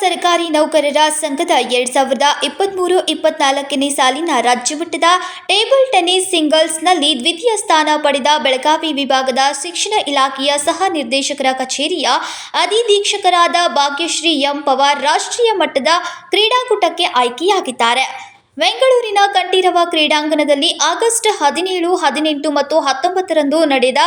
ಸರ್ಕಾರಿ ನೌಕರರ ಸಂಘದ ಎರಡ್ ಸಾವಿರದ ಇಪ್ಪತ್ತ್ಮೂರು ಇಪ್ಪತ್ನಾಲ್ಕನೇ ಸಾಲಿನ ರಾಜ್ಯಮಟ್ಟದ ಟೇಬಲ್ ಟೆನ್ನಿಸ್ ಸಿಂಗಲ್ಸ್ನಲ್ಲಿ ದ್ವಿತೀಯ ಸ್ಥಾನ ಪಡೆದ ಬೆಳಗಾವಿ ವಿಭಾಗದ ಶಿಕ್ಷಣ ಇಲಾಖೆಯ ಸಹ ನಿರ್ದೇಶಕರ ಕಚೇರಿಯ ಅಧಿದೀಕ್ಷಕರಾದ ಭಾಗ್ಯಶ್ರೀ ಎಂ ಪವಾರ್ ರಾಷ್ಟ್ರೀಯ ಮಟ್ಟದ ಕ್ರೀಡಾಕೂಟಕ್ಕೆ ಆಯ್ಕೆಯಾಗಿದ್ದಾರೆ. ಬೆಂಗಳೂರಿನ ಕಂಠೀರವ ಕ್ರೀಡಾಂಗಣದಲ್ಲಿ ಆಗಸ್ಟ್ ಹದಿನೇಳು, ಹದಿನೆಂಟು ಮತ್ತು ಹತ್ತೊಂಬತ್ತರಂದು ನಡೆದ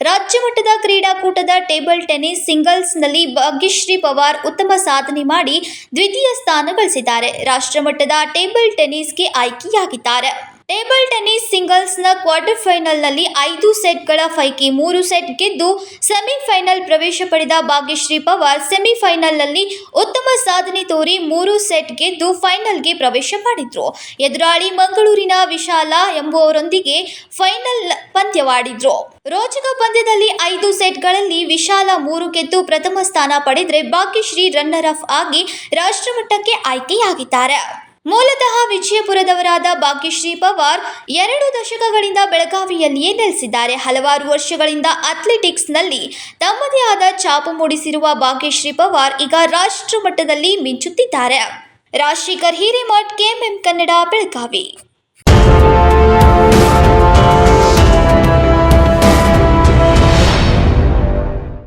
ರಾಜ್ಯಮಟ್ಟದ ಕ್ರೀಡಾಕೂಟದ ಟೇಬಲ್ ಟೆನ್ನಿಸ್ ಸಿಂಗಲ್ಸ್ನಲ್ಲಿ ಭಾಗ್ಯಶ್ರೀ ಪವಾರ್ ಉತ್ತಮ ಸಾಧನೆ ಮಾಡಿ ದ್ವಿತೀಯ ಸ್ಥಾನ ಗಳಿಸಿದ್ದಾರೆ. ರಾಷ್ಟ್ರಮಟ್ಟದ ಟೇಬಲ್ ಟೆನ್ನಿಸ್ಗೆ ಆಯ್ಕೆಯಾಗಿದ್ದಾರೆ. ಟೇಬಲ್ ಟೆನ್ನಿಸ್ ಸಿಂಗಲ್ಸ್ನ ಕ್ವಾರ್ಟರ್ ಫೈನಲ್ನಲ್ಲಿ ಐದು ಸೆಟ್ಗಳ ಪೈಕಿ ಮೂರು ಸೆಟ್ ಗೆದ್ದು ಸೆಮಿಫೈನಲ್ ಪ್ರವೇಶ ಪಡೆದ ಭಾಗ್ಯಶ್ರೀ ಪವಾರ್ ಸೆಮಿಫೈನಲ್ನಲ್ಲಿ ಉತ್ತಮ ಸಾಧನೆ ತೋರಿ ಮೂರು ಸೆಟ್ ಗೆದ್ದು ಫೈನಲ್ಗೆ ಪ್ರವೇಶ ಮಾಡಿದ್ರು ಎದುರಾಳಿ ಮಂಗಳೂರಿನ ವಿಶಾಲ ಎಂಬುವರೊಂದಿಗೆ ಫೈನಲ್ ಪಂದ್ಯವಾಡಿದ್ರು. ರೋಚಕ ಪಂದ್ಯದಲ್ಲಿ ಐದು ಸೆಟ್ಗಳಲ್ಲಿ ವಿಶಾಲ ಮೂರು ಗೆದ್ದು ಪ್ರಥಮ ಸ್ಥಾನ ಪಡೆದರೆ ಭಾಗ್ಯಶ್ರೀ ರನ್ನರ್ ಅಫ್ ಆಗಿ ರಾಷ್ಟ್ರಮಟ್ಟಕ್ಕೆ ಆಯ್ಕೆಯಾಗಿದ್ದಾರೆ. ಮೂಲತಃ ವಿಜಯಪುರದವರಾದ ಭಾಗ್ಯಶ್ರೀ ಪವಾರ್ ಎರಡು ದಶಕಗಳಿಂದ ಬೆಳಗಾವಿಯಲ್ಲಿಯೇ ನೆಲೆಸಿದ್ದಾರೆ. ಹಲವಾರು ವರ್ಷಗಳಿಂದ ಅಥ್ಲೆಟಿಕ್ಸ್ನಲ್ಲಿ ತಮ್ಮದೇ ಆದ ಛಾಪು ಮೂಡಿಸಿರುವ ಭಾಗ್ಯಶ್ರೀ ಪವಾರ್ ಈಗ ರಾಷ್ಟ್ರ ಮಟ್ಟದಲ್ಲಿ ಮಿಂಚುತ್ತಿದ್ದಾರೆ. ರಾಜಶೇಖರ್ ಹಿರೇಮಠ್, ಕೆಎಂಎಂ ಕನ್ನಡ, ಬೆಳಗಾವಿ.